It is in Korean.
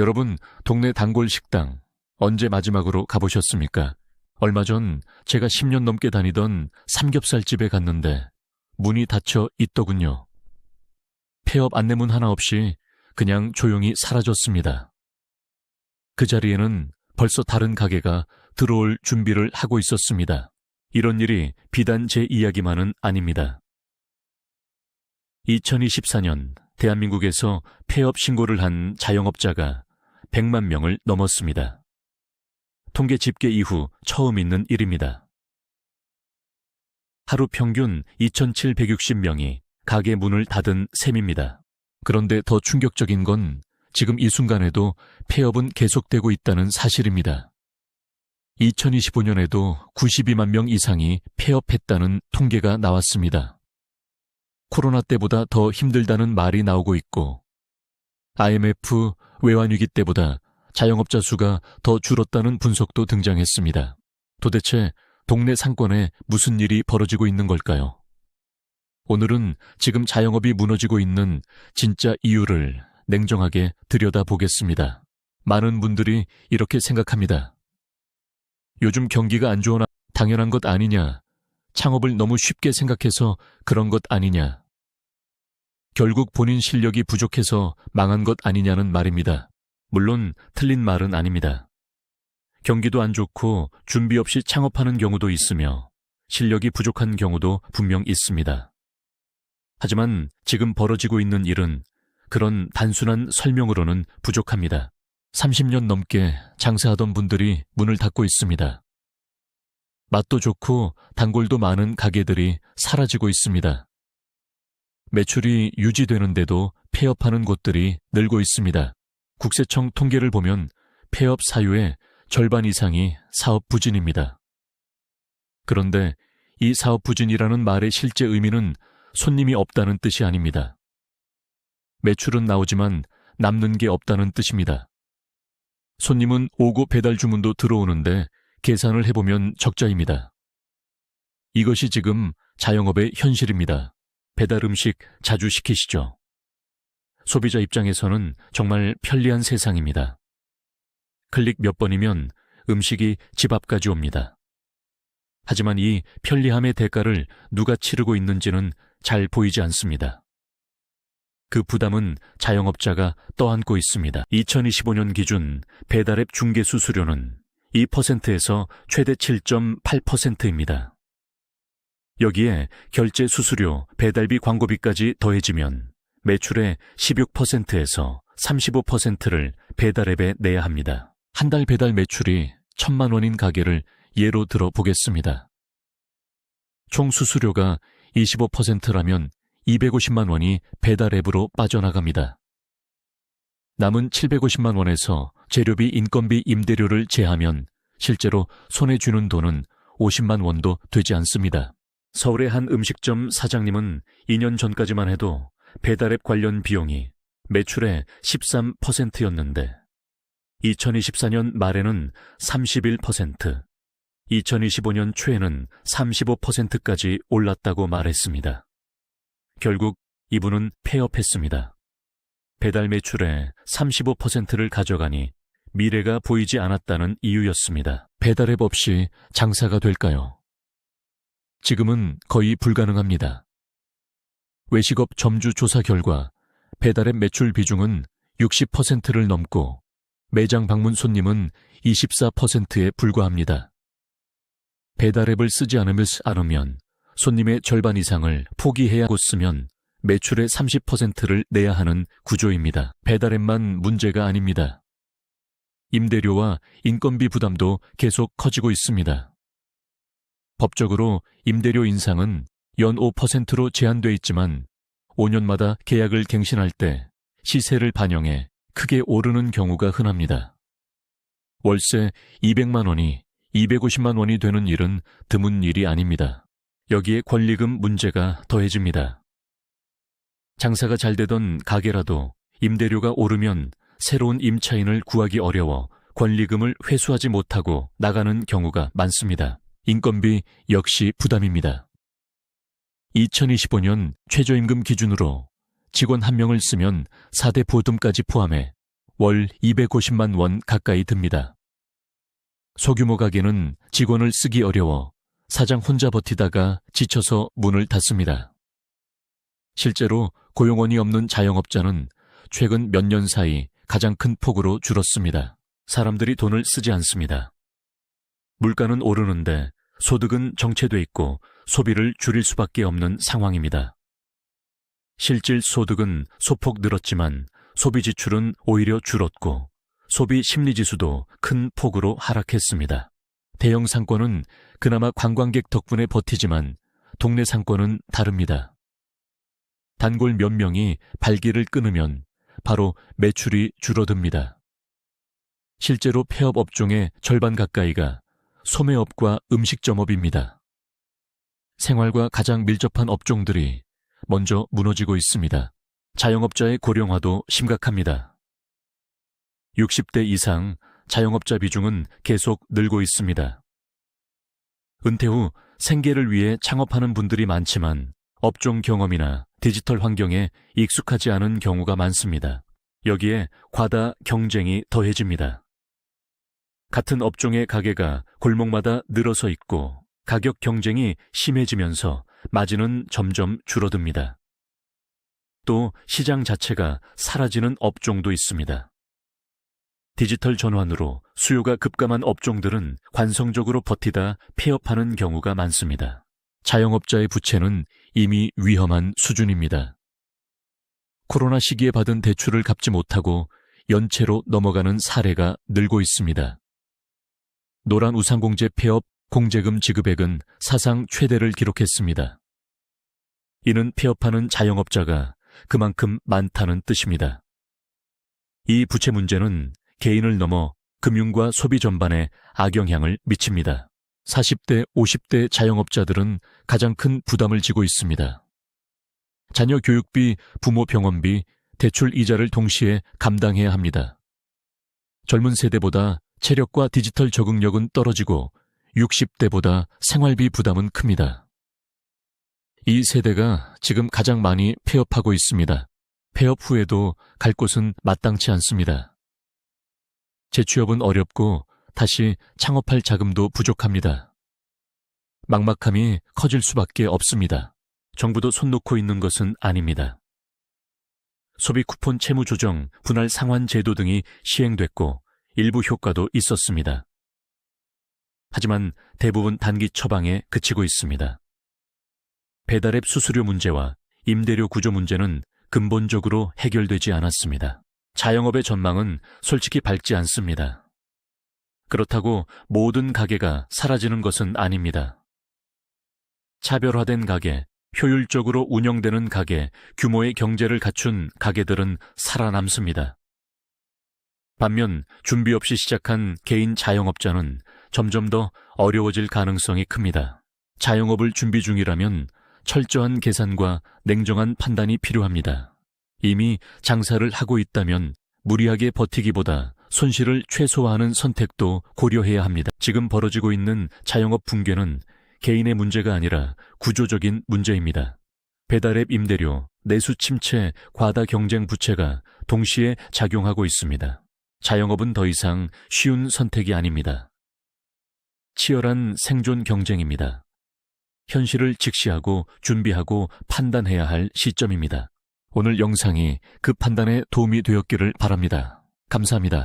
여러분, 동네 단골 식당 언제 마지막으로 가보셨습니까? 얼마 전 제가 10년 넘게 다니던 삼겹살집에 갔는데 문이 닫혀 있더군요. 폐업 안내문 하나 없이 그냥 조용히 사라졌습니다. 그 자리에는 벌써 다른 가게가 들어올 준비를 하고 있었습니다. 이런 일이 비단 제 이야기만은 아닙니다. 2024년 대한민국에서 폐업 신고를 한 자영업자가 100만 명을 넘었습니다. 통계 집계 이후 처음 있는 일입니다. 하루 평균 2,760명이 가게 문을 닫은 셈입니다. 그런데 더 충격적인 건 지금 이 순간에도 폐업은 계속되고 있다는 사실입니다. 2025년에도 92만 명 이상이 폐업했다는 통계가 나왔습니다. 코로나 때보다 더 힘들다는 말이 나오고 있고, IMF 외환위기 때보다 자영업자 수가 더 줄었다는 분석도 등장했습니다. 도대체 동네 상권에 무슨 일이 벌어지고 있는 걸까요? 오늘은 지금 자영업이 무너지고 있는 진짜 이유를 냉정하게 들여다보겠습니다. 많은 분들이 이렇게 생각합니다. 요즘 경기가 안 좋으나 당연한 것 아니냐. 창업을 너무 쉽게 생각해서 그런 것 아니냐. 결국 본인 실력이 부족해서 망한 것 아니냐는 말입니다. 물론 틀린 말은 아닙니다. 경기도 안 좋고 준비 없이 창업하는 경우도 있으며 실력이 부족한 경우도 분명 있습니다. 하지만 지금 벌어지고 있는 일은 그런 단순한 설명으로는 부족합니다. 30년 넘게 장사하던 분들이 문을 닫고 있습니다. 맛도 좋고 단골도 많은 가게들이 사라지고 있습니다. 매출이 유지되는데도 폐업하는 곳들이 늘고 있습니다. 국세청 통계를 보면 폐업 사유의 절반 이상이 사업 부진입니다. 그런데 이 사업 부진이라는 말의 실제 의미는 손님이 없다는 뜻이 아닙니다. 매출은 나오지만 남는 게 없다는 뜻입니다. 손님은 오고 배달 주문도 들어오는데 계산을 해보면 적자입니다. 이것이 지금 자영업의 현실입니다. 배달 음식 자주 시키시죠? 소비자 입장에서는 정말 편리한 세상입니다. 클릭 몇 번이면 음식이 집 앞까지 옵니다. 하지만 이 편리함의 대가를 누가 치르고 있는지는 잘 보이지 않습니다. 그 부담은 자영업자가 떠안고 있습니다. 2025년 기준 배달앱 중개 수수료는 2%에서 최대 7.8%입니다. 여기에 결제 수수료, 배달비 광고비까지 더해지면 매출의 16%에서 35%를 배달앱에 내야 합니다. 한 달 배달 매출이 천만 원인 가게를 예로 들어 보겠습니다. 총 수수료가 25%라면 250만 원이 배달 앱으로 빠져나갑니다. 남은 750만 원에서 재료비, 인건비, 임대료를 제하면 실제로 손에 쥐는 돈은 50만 원도 되지 않습니다. 서울의 한 음식점 사장님은 2년 전까지만 해도 배달앱 관련 비용이 매출의 13%였는데 2024년 말에는 31%, 2025년 초에는 35%까지 올랐다고 말했습니다. 결국 이분은 폐업했습니다. 배달 매출의 35%를 가져가니 미래가 보이지 않았다는 이유였습니다. 배달앱 없이 장사가 될까요? 지금은 거의 불가능합니다. 외식업 점주 조사 결과 배달앱 매출 비중은 60%를 넘고 매장 방문 손님은 24%에 불과합니다. 배달앱을 쓰지 않으면 손님의 절반 이상을 포기해야 곧 쓰면 매출의 30%를 내야 하는 구조입니다. 배달앱만 문제가 아닙니다. 임대료와 인건비 부담도 계속 커지고 있습니다. 법적으로 임대료 인상은 연 5%로 제한돼 있지만 5년마다 계약을 갱신할 때 시세를 반영해 크게 오르는 경우가 흔합니다. 월세 200만 원이 250만 원이 되는 일은 드문 일이 아닙니다. 여기에 권리금 문제가 더해집니다. 장사가 잘 되던 가게라도 임대료가 오르면 새로운 임차인을 구하기 어려워 권리금을 회수하지 못하고 나가는 경우가 많습니다. 인건비 역시 부담입니다. 2025년 최저임금 기준으로 직원 한 명을 쓰면 4대 보듬까지 포함해 월 250만 원 가까이 듭니다. 소규모 가게는 직원을 쓰기 어려워 사장 혼자 버티다가 지쳐서 문을 닫습니다. 실제로 고용원이 없는 자영업자는 최근 몇 년 사이 가장 큰 폭으로 줄었습니다. 사람들이 돈을 쓰지 않습니다. 물가는 오르는데 소득은 정체돼 있고 소비를 줄일 수밖에 없는 상황입니다. 실질 소득은 소폭 늘었지만 소비 지출은 오히려 줄었고 소비 심리 지수도 큰 폭으로 하락했습니다. 대형 상권은 그나마 관광객 덕분에 버티지만 동네 상권은 다릅니다. 단골 몇 명이 발기를 끊으면 바로 매출이 줄어듭니다. 실제로 폐업 업종의 절반 가까이가 소매업과 음식점업입니다. 생활과 가장 밀접한 업종들이 먼저 무너지고 있습니다. 자영업자의 고령화도 심각합니다. 60대 이상 자영업자 비중은 계속 늘고 있습니다. 은퇴 후 생계를 위해 창업하는 분들이 많지만 업종 경험이나 디지털 환경에 익숙하지 않은 경우가 많습니다. 여기에 과다 경쟁이 더해집니다. 같은 업종의 가게가 골목마다 늘어서 있고 가격 경쟁이 심해지면서 마진은 점점 줄어듭니다. 또 시장 자체가 사라지는 업종도 있습니다. 디지털 전환으로 수요가 급감한 업종들은 관성적으로 버티다 폐업하는 경우가 많습니다. 자영업자의 부채는 이미 위험한 수준입니다. 코로나 시기에 받은 대출을 갚지 못하고 연체로 넘어가는 사례가 늘고 있습니다. 노란 우상공제 폐업 공제금 지급액은 사상 최대를 기록했습니다. 이는 폐업하는 자영업자가 그만큼 많다는 뜻입니다. 이 부채 문제는 개인을 넘어 금융과 소비 전반에 악영향을 미칩니다. 40대, 50대 자영업자들은 가장 큰 부담을 지고 있습니다. 자녀 교육비, 부모 병원비, 대출 이자를 동시에 감당해야 합니다. 젊은 세대보다 체력과 디지털 적응력은 떨어지고 60대보다 생활비 부담은 큽니다. 이 세대가 지금 가장 많이 폐업하고 있습니다. 폐업 후에도 갈 곳은 마땅치 않습니다. 재취업은 어렵고 다시 창업할 자금도 부족합니다. 막막함이 커질 수밖에 없습니다. 정부도 손 놓고 있는 것은 아닙니다. 소비 쿠폰 채무 조정, 분할 상환 제도 등이 시행됐고 일부 효과도 있었습니다. 하지만 대부분 단기 처방에 그치고 있습니다. 배달앱 수수료 문제와 임대료 구조 문제는 근본적으로 해결되지 않았습니다. 자영업의 전망은 솔직히 밝지 않습니다. 그렇다고 모든 가게가 사라지는 것은 아닙니다. 차별화된 가게, 효율적으로 운영되는 가게, 규모의 경제를 갖춘 가게들은 살아남습니다. 반면 준비 없이 시작한 개인 자영업자는 점점 더 어려워질 가능성이 큽니다. 자영업을 준비 중이라면 철저한 계산과 냉정한 판단이 필요합니다. 이미 장사를 하고 있다면 무리하게 버티기보다 손실을 최소화하는 선택도 고려해야 합니다. 지금 벌어지고 있는 자영업 붕괴는 개인의 문제가 아니라 구조적인 문제입니다. 배달앱 임대료, 내수 침체, 과다 경쟁 부채가 동시에 작용하고 있습니다. 자영업은 더 이상 쉬운 선택이 아닙니다. 치열한 생존 경쟁입니다. 현실을 직시하고 준비하고 판단해야 할 시점입니다. 오늘 영상이 그 판단에 도움이 되었기를 바랍니다. 감사합니다.